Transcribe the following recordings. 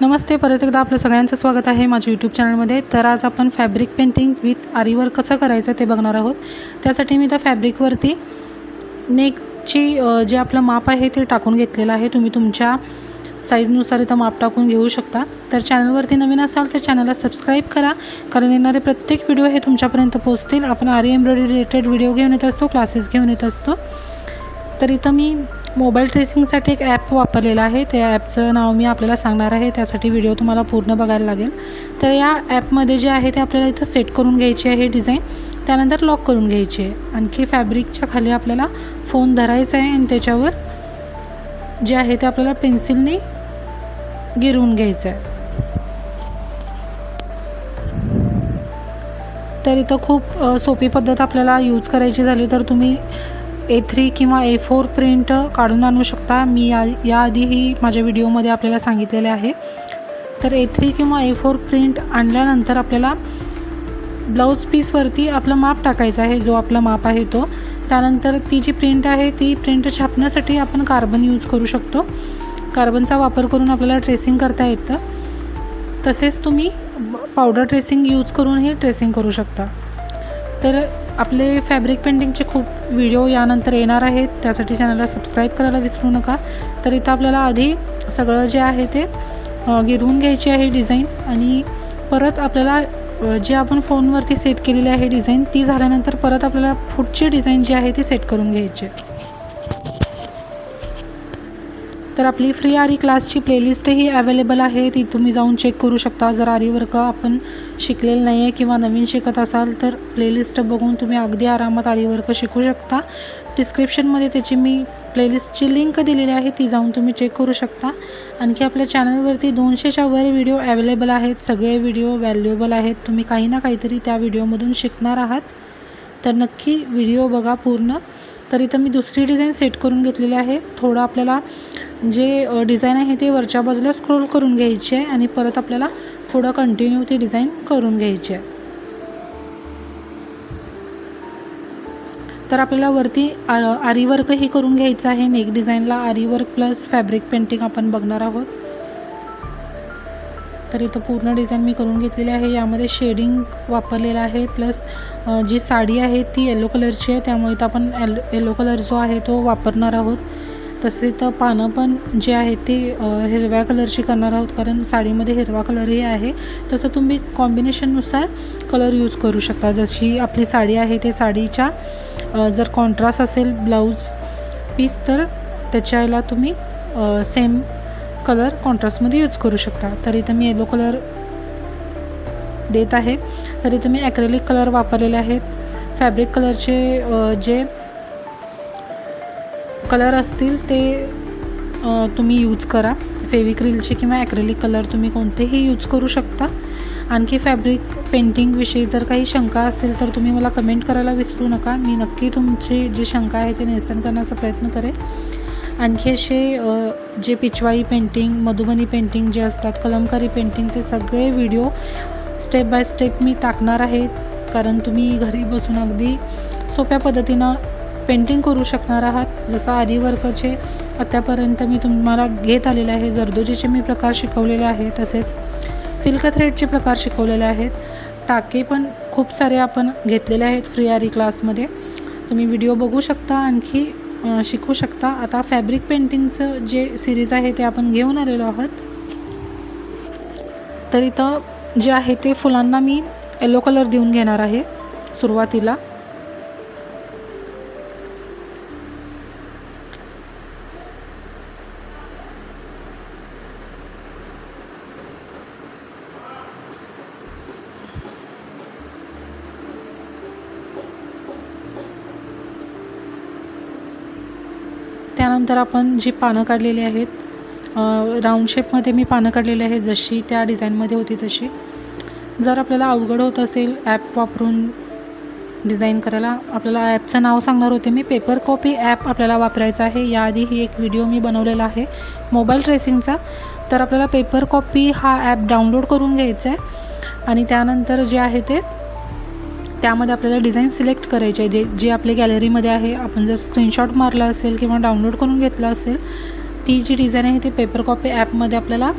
नमस्ते परत एकदा आपलं सगळ्यांचं स्वागत आहे माझ्या यूट्यूब चॅनलमध्ये तर आज आपण फॅब्रिक पेंटिंग विथ आरीवर कसं करायचं ते बघणार आहोत. त्यासाठी मी त्या फॅब्रिकवरती नेकची जे आपलं माप आहे ते टाकून घेतलेलं आहे. तुम्ही तुमच्या साईजनुसार इथं माप टाकून घेऊ शकता. तर चॅनलवरती नवीन असाल तर चॅनलला सबस्क्राईब करा. कारण येणारे प्रत्येक व्हिडिओ हे तुमच्यापर्यंत पोहोचतील. आपण आरी एम्ब्रॉयडरी रिलेटेड व्हिडिओ घेऊन येत असतो क्लासेस घेऊन येत असतो. तर इथं मी मोबाईल ट्रेसिंगसाठी एक ॲप वापरलेला आहे. त्या ॲपचं नाव मी आपल्याला सांगणार आहे. त्यासाठी व्हिडिओ तुम्हाला पूर्ण बघायला लागेल. तर या ॲपमध्ये जे आहे ते आपल्याला इथं सेट करून घ्यायची आहे डिझाईन. त्यानंतर लॉक करून घ्यायची आहे. आणखी फॅब्रिकच्या खाली आपल्याला फोन धरायचा आहे आणि त्याच्यावर जे आहे ते आपल्याला पेन्सिलने गिरवून घ्यायचं आहे. तर इथं खूप सोपी पद्धत आपल्याला यूज करायची झाली तर तुम्ही ए थ्री किंवा ए फोर प्रिंट काढून आणू शकता. मी या याआधीही माझ्या व्हिडिओमध्ये आपल्याला सांगितलेले आहे. तर ए थ्री किंवा ए फोर प्रिंट आणल्यानंतर आपल्याला ब्लाऊज पीसवरती आपलं माप टाकायचं आहे जो आपला माप आहे तो. त्यानंतर ती जी प्रिंट आहे ती प्रिंट छापण्यासाठी आपण कार्बन यूज करू शकतो. कार्बनचा वापर करून आपल्याला ट्रेसिंग करता येतं. तसेच तुम्ही पावडर ट्रेसिंग यूज करूनही ट्रेसिंग करू शकता. तर आपले फॅब्रिक पेंटिंगचे खूप व्हिडिओ यानंतर येणार आहेत. त्यासाठी चॅनलला सबस्क्राईब करायला विसरू नका. तर इथं आपल्याला आधी सगळं जे आहे ते गिरवून घ्यायची आहे डिझाईन आणि परत आपल्याला जे आपण फोनवरती सेट केलेली आहे डिझाईन ती झाल्यानंतर परत आपल्याला पुढची डिझाईन जी आहे ती सेट करून घ्यायची. तर आपली फ्री आरी क्लासची प्लेलिस्टही अवेलेबल आहे. ती तुम्ही जाऊन चेक करू शकता. जर आरीवर्क आपण शिकलेलं नाही आहे किंवा नवीन शिकत असाल तर प्लेलिस्ट बघून तुम्ही अगदी आरामात आरीवर्क शिकू शकता. डिस्क्रिप्शनमध्ये त्याची मी प्लेलिस्टची लिंक दिलेली आहे. ती जाऊन तुम्ही चेक करू शकता. आणखी आपल्या चॅनलवरती दोनशेच्या वर व्हिडिओ अवेलेबल आहेत. सगळे व्हिडिओ व्हॅल्युएबल आहेत. तुम्ही काही ना काहीतरी त्या व्हिडिओमधून शिकणार आहात. तर नक्की व्हिडिओ बघा पूर्ण. तर इथं मी दुसरी डिझाईन सेट करून घेतलेली आहे. थोडं आपल्याला जे डिझाईन आहे ते वरच्या बाजूला स्क्रोल करून घ्यायची आहे आणि परत आपल्याला पुढं कंटिन्यू ती डिझाईन करून घ्यायची आहे. तर आपल्याला वरती आ आरी करून घ्यायचं आहे. नेक डिझाईनला आरीवर्क प्लस फॅब्रिक पेंटिंग आपण बघणार आहोत. तर इथं पूर्ण डिझाईन मी करून घेतलेली आहे. यामध्ये शेडिंग वापरलेलं आहे. प्लस जी साडी आहे ती येलो कलरची आहे. त्यामुळे इथं आपण एल येलो कलर जो आहे तो वापरणार आहोत. तसे तर पानं पण जे आहेत ते हिरव्या कलरची करणार आहोत. कारण साडीमध्ये हिरवा कलरही आहे. तसं तुम्ही कॉम्बिनेशननुसार कलर यूज करू शकता. जशी आपली साडी आहे ते साडीच्या जर कॉन्ट्रास्ट असेल ब्लाऊज पीस तर त्याच्याला तुम्ही सेम कलर कॉन्ट्रास्टमध्ये यूज करू शकता. तरी तर मी येलो कलर देत आहे. तरी तुम्ही ॲक्रेलिक कलर वापरलेले आहेत. फॅब्रिक कलरचे जे कलर असतील ते तुम्ही यूज करा. फेविक्रिलचे किंवा ॲक्रेलिक कलर तुम्ही कोणतेही यूज करू शकता. आणखी फॅब्रिक पेंटिंगविषयी जर काही शंका असतील तर तुम्ही मला कमेंट करायला विसरू नका. मी नक्की तुमची जी शंका आहे ते निरसन करण्याचा प्रयत्न करेन. आणखी असे जे पिचवाई पेंटिंग मधुबनी पेंटिंग जे असतात कलमकारी पेंटिंग ते सगळे व्हिडिओ स्टेप बाय स्टेप मी टाकणार आहे. कारण तुम्ही घरी बसून अगदी सोप्या पद्धतीनं पेंटिंग करू शकणार आहात. जसं आरी वर्कचे आत्तापर्यंत मी तुम्हाला घेत आलेले आहे. जरदोजीचे मी प्रकार शिकवलेले आहे. तसेच सिल्क थ्रेडचे प्रकार शिकवलेले आहेत. टाके पण खूप सारे आपण घेतलेले आहेत फ्री आरी क्लासमध्ये. तुम्ही व्हिडिओ बघू शकता आणखी शिकू शकता. आता फॅब्रिक पेंटिंगचं जे सिरीज आहे ते आपण घेऊन आलेलो आहोत. तर इथं जे आहे ते फुलांना मी येलो कलर देऊन घेणार आहे सुरुवातीला. त्यानंतर आपण जी पानं काढलेली आहेत राऊंड शेपमध्ये मी पानं काढलेली आहेत जशी त्या डिझाईनमध्ये होती तशी. जर आपल्याला अवघड होत असेल ॲप वापरून डिझाईन करायला आपल्याला ॲपचं नाव सांगणार होते मी. पेपर कॉपी ॲप आपल्याला वापरायचं आहे. याआधी ही एक व्हिडिओ मी बनवलेला आहे मोबाईल ट्रेसिंगचा तर आपल्याला पेपर कॉपी हा ॲप डाउनलोड करून घ्यायचा आहे. आणि त्यानंतर जे आहे ते त्यामध्ये आपल्याला डिझाईन सिलेक्ट करायचे आहे. जे जे आपल्या गॅलरीमध्ये आहे आपण जर स्क्रीनशॉट मारला असेल किंवा डाउनलोड करून घेतला असेल ती जी डिझाईन आहे ती पेपर कॉपी ॲपमध्ये आपल्याला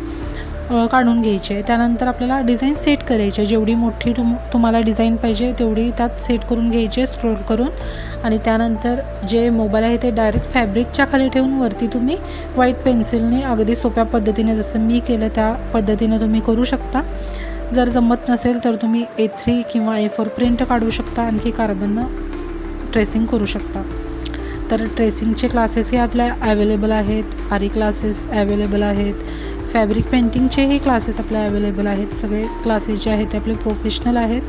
काढून घ्यायची आहे. त्यानंतर आपल्याला डिझाईन सेट करायची आहे. जेवढी मोठी तुम तुम्हाला डिझाईन पाहिजे तेवढी त्यात सेट करून घ्यायची आहे स्क्रोल करून. आणि त्यानंतर जे मोबाईल आहे ते डायरेक्ट फॅब्रिकच्या खाली ठेवून वरती तुम्ही व्हाईट पेन्सिलने अगदी सोप्या पद्धतीने जसं मी केलं त्या पद्धतीनं तुम्ही करू शकता. जर जमत नसेल तर तुम्ही ए थ्री किंवा ए फोर प्रिंट काढू शकता. आणखी कार्बन ट्रेसिंग करू शकता. तर ट्रेसिंगचे क्लासेसही आपल्या अवेलेबल आहेत. आरी क्लासेस अवेलेबल आहेत. फॅब्रिक पेंटिंगचेही क्लासेस आपल्या अवेलेबल आहेत. सगळे क्लासेस जे आहेत ते आपले प्रोफेशनल आहेत.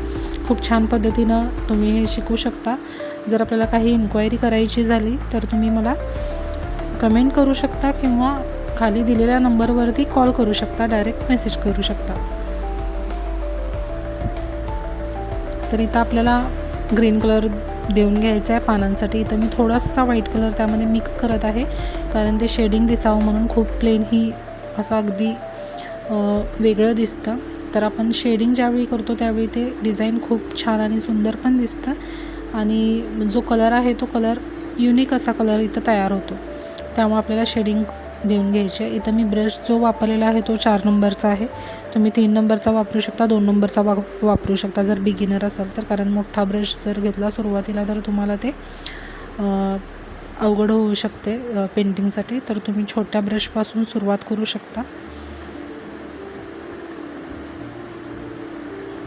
खूप छान पद्धतीनं तुम्ही हे शिकू शकता. जर आपल्याला काही इन्क्वायरी करायची झाली तर तुम्ही मला कमेंट करू शकता किंवा खाली दिलेल्या नंबरवरती कॉल करू शकता. डायरेक्ट मेसेज करू शकता. तर इथं आपल्याला ग्रीन कलर देऊन घ्यायचा आहे पानांसाठी. इथं मी थोडासा व्हाईट कलर त्यामध्ये मिक्स करत आहे कारण ते शेडिंग दिसावं म्हणून खूप प्लेन ही असं अगदी वेगळं दिसतं. तर आपण शेडिंग ज्यावेळी करतो त्यावेळी ते डिझाईन खूप छान आणि सुंदर पण दिसतं. आणि जो कलर आहे तो कलर युनिक असा कलर इथं तयार होतो. त्यामुळे आपल्याला शेडिंग देऊन घ्यायचे. इथं मी ब्रश जो वापरलेला आहे तो चार नंबरचा आहे. तुम्ही तीन नंबरचा वापरू शकता दोन नंबरचा वा वापरू शकता जर बिगिनर असाल तर. कारण मोठा ब्रश जर घेतला सुरुवातीला तर तुम्हाला ते अवघड होऊ शकते पेंटिंगसाठी तर तुम्ही छोट्या ब्रशपासून सुरुवात करू शकता.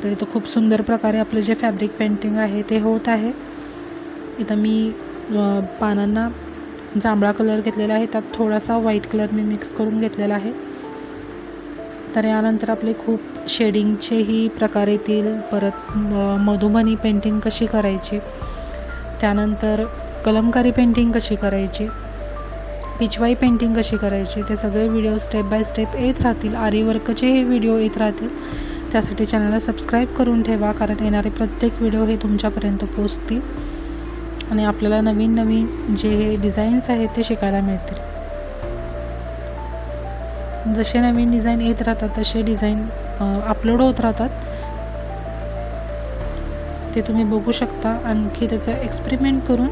तर इथं खूप सुंदर प्रकारे आपलं जे फॅब्रिक पेंटिंग आहे ते होत आहे. इथं मी पानांना जांभळा कलर घेतलेला आहे. त्यात थोडासा व्हाईट कलर मी मिक्स करून घेतलेला आहे. तर यानंतर आपले खूप शेडिंगचेही प्रकार येतील. परत मधुबनी पेंटिंग कशी करायची? त्यानंतर कलमकारी पेंटिंग कशी करायची? पिचवाई पेंटिंग कशी करायची? ते सगळे व्हिडिओ स्टेप बाय स्टेप येत राहतील. आरीवर्कचे हे व्हिडिओ येत राहतील. त्यासाठी चॅनलला सबस्क्राईब करून ठेवा कारण येणारे प्रत्येक व्हिडिओ हे तुमच्यापर्यंत पोचतील आणि आपल्याला नवीन नवीन जे हे डिझाईन्स आहेत ते शिकायला मिळतील. जसे नवीन डिझाईन येत राहतात तसे डिझाईन अपलोड होत राहतात. ते तुम्ही बघू शकता आणखी त्याचं एक्सपेरिमेंट करून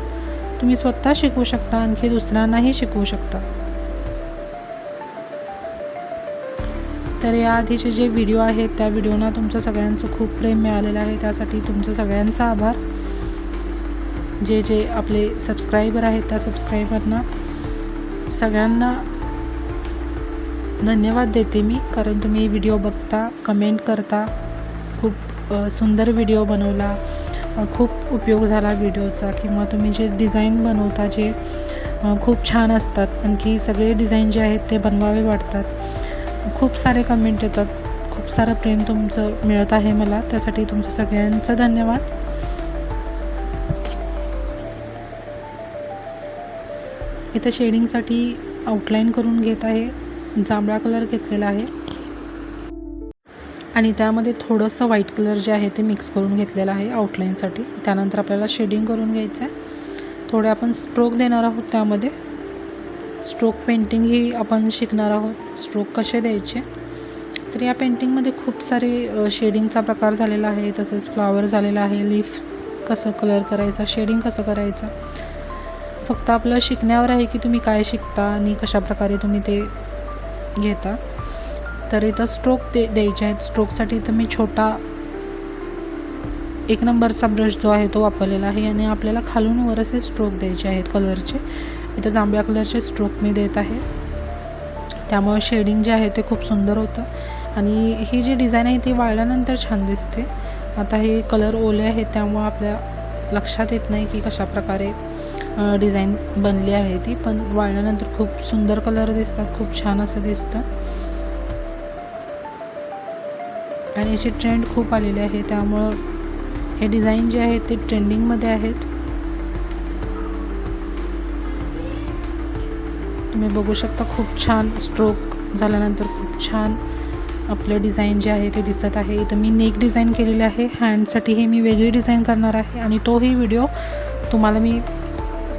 तुम्ही स्वतः शिकू शकता आणखी दुसऱ्यांनाही शिकवू शकता. तर या आधीचे जे व्हिडिओ आहेत त्या व्हिडिओना तुमचं सगळ्यांचं खूप प्रेम मिळालेलं आहे. त्यासाठी तुमचं सगळ्यांचा आभार. जे जे आपले सबस्क्रायबर आहेत त्या सबस्क्रायबरना सगळ्यांना धन्यवाद देते मी. कारण तुम्ही व्हिडिओ बघता कमेंट करता. खूप सुंदर व्हिडिओ बनवला. खूप उपयोग झाला व्हिडिओचा किंवा तुम्ही जे डिझाईन बनवता जे खूप छान असतात. आणखी सगळे डिझाईन जे आहेत ते बनवावे वाटतात. खूप सारे कमेंट येतात. खूप सारं प्रेम तुमचं मिळत आहे मला. त्यासाठी तुमचं सगळ्यांचं धन्यवाद. इथं शेडिंगसाठी आउटलाईन करून घेत आहे. जांभळा कलर घेतलेला आहे. आणि त्यामध्ये थोडंसं व्हाईट कलर जे आहे ते मिक्स करून घेतलेलं आहे आउटलाईनसाठी त्यानंतर आपल्याला शेडिंग करून घ्यायचं आहे. थोडे आपण स्ट्रोक देणार आहोत त्यामध्ये. स्ट्रोक पेंटिंग ही आपण शिकणार आहोत. स्ट्रोक कसे द्यायचे? तर या पेंटिंगमध्ये खूप सारे शेडिंगचा प्रकार झालेला आहे. तसेच फ्लावर झालेला आहे. लीफ कसं कलर करायचा? शेडिंग कसं करायचं? फक्त आपलं शिकण्यावर आहे की तुम्ही काय शिकता आणि कशा प्रकारे तुम्ही ते घेता. तर इथं स्ट्रोक दे द्यायचे आहेत. स्ट्रोकसाठी इथं मी छोटा एक नंबरचा ब्रश जो आहे तो वापरलेला आहे आणि आपल्याला खालून वर असे स्ट्रोक द्यायचे आहेत कलरचे इथं जांभळ्या कलरचे स्ट्रोक मी देत आहे. त्यामुळे शेडिंग जे आहे ते खूप सुंदर होतं. आणि ही जी डिझाईन आहे ती वाळल्यानंतर छान दिसते. आता हे कलर ओले आहेत त्यामुळं आपल्या लक्षात येत नाही की कशा प्रकारे डिझाईन बनली आहे ती पण वाळल्यानंतर खूप सुंदर कलर दिसतात खूप छान असं दिसतं. आणि अशी ट्रेंड खूप आलेली आहे त्यामुळं हे डिझाईन जे आहेत ते ट्रेंडिंगमध्ये आहेत. तुम्ही बघू शकता खूप छान स्ट्रोक झाल्यानंतर खूप छान आपलं डिझाईन जे आहे ते दिसत आहे. इथं मी नेक डिझाईन केलेले आहे हँडसाठी हे मी वेगळी डिझाईन करणार आहे आणि तोही व्हिडिओ तुम्हाला मी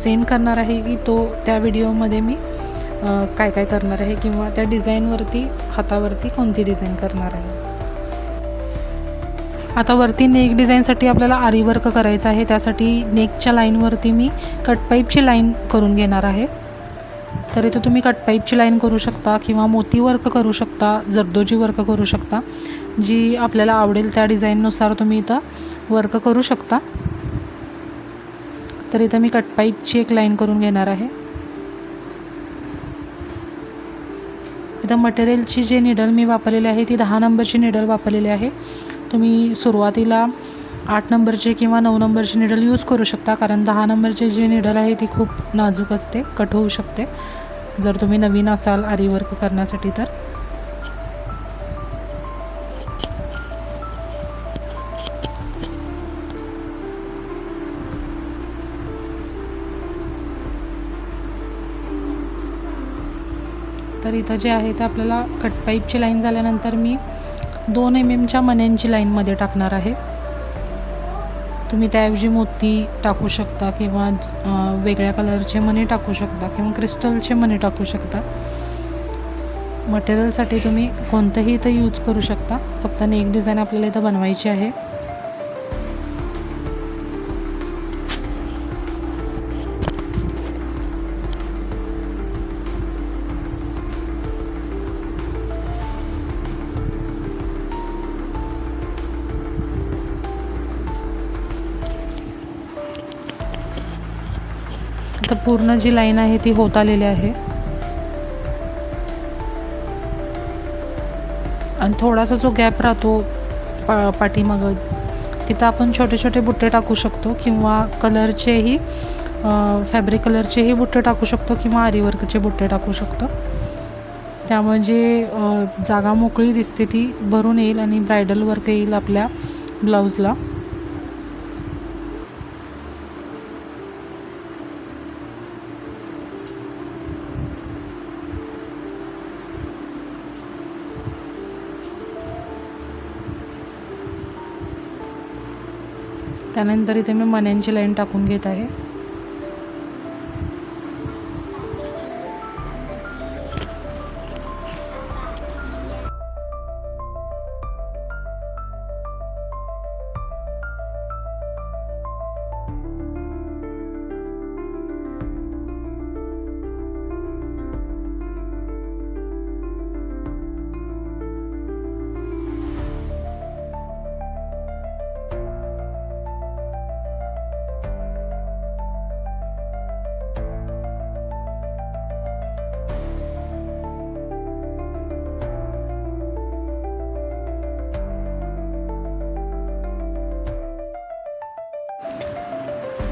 सेंड करणार आहे की तो त्या व्हिडिओमध्ये मी काय काय करणार आहे किंवा त्या डिझाईनवरती हातावरती कोणती डिझाईन करणार आहे. आता वरती नेक डिझाईनसाठी आपल्याला आरी वर्क करायचं आहे. त्यासाठी नेकच्या लाईनवरती मी कटपाईपची लाईन करून घेणार आहे. तर इथं तुम्ही कटपाईपची लाईन करू शकता किंवा मोती वर्क करू शकता जर्दोजी वर्क करू शकता. जी आपल्याला आवडेल त्या डिझाईननुसार तुम्ही इथं वर्क करू शकता. तर इथं मी कटपाईपची एक लाईन करून घेणार आहे. इथं मटेरियलची जे निडल मी वापरलेली आहे ती दहा नंबरची निडल वापरलेली आहे. तुम्ही सुरुवातीला आठ नंबरचे किंवा नऊ नंबरचे निडल यूज करू शकता कारण दहा नंबरचे जे निडल आहे ती खूप नाजूक असते कट होऊ शकते. जर तुम्ही नवीन असाल आरी वर्क करण्यासाठी तर. तर इथं जे आहे ते आपल्याला कटपाईपची लाईन झाल्यानंतर मी दोन एम एमच्या मण्यांची लाईनमध्ये टाकणार आहे. तुम्ही त्याऐवजी मोती टाकू शकता किंवा वेगळ्या कलरचे मणी टाकू शकता किंवा क्रिस्टलचे मणी टाकू शकता. मटेरियलसाठी तुम्ही कोणतंही इथं यूज करू शकता. फक्त नेक डिझाईन आपल्याला इथं बनवायची आहे. पूर्ण जी लाईन आहे ती होत आलेली आहे. आणि थोडासा जो गॅप राहतो पा पाठीमागं तिथं आपण छोटे छोटे बुट्टे टाकू शकतो किंवा कलरचेही फॅब्रिक कलरचेही बुट्टे टाकू शकतो किंवा आरीवर्कचे बुट्टे टाकू शकतो. त्यामुळे जे जागा मोकळी दिसते ती भरून येईल आणि ब्रायडल वर्क येईल आपल्या ब्लाऊजला. त्यानंतर इथे मी मण्यांची लाईन टाकून घेत आहे.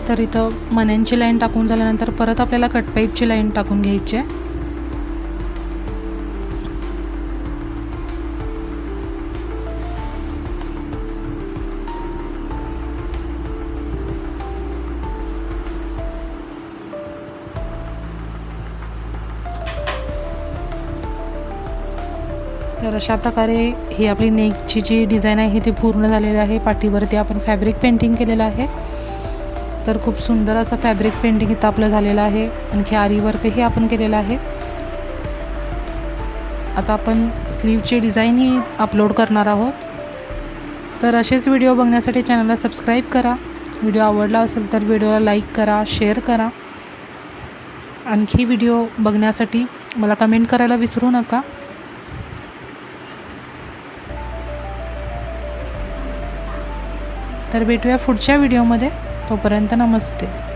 तर इथं मण्यांची लाईन टाकून झाल्यानंतर परत आपल्याला कटपाईपची लाईन टाकून घ्यायची आहे. तर अशा प्रकारे ही आपली नेकची जी डिझाईन आहे ती पूर्ण झालेली आहे. पाठीवरती आपण फॅब्रिक पेंटिंग केलेलं आहे. तर खूप सुंदर असं फॅब्रिक पेंटिंग इथं आपलं झालेलं आहे. आणखी आरी वर्कही आपण केलेलं आहे. आता आपण स्लीवचे डिझाईनही अपलोड करणार आहोत. तर असेच व्हिडिओ बघण्यासाठी चॅनलला सबस्क्राईब करा. व्हिडिओ आवडला असेल तर व्हिडिओला लाईक करा शेअर करा. आणखी व्हिडिओ बघण्यासाठी मला कमेंट करायला विसरू नका. तर भेटूया पुढच्या व्हिडिओमध्ये तोपर्यंत नमस्ते.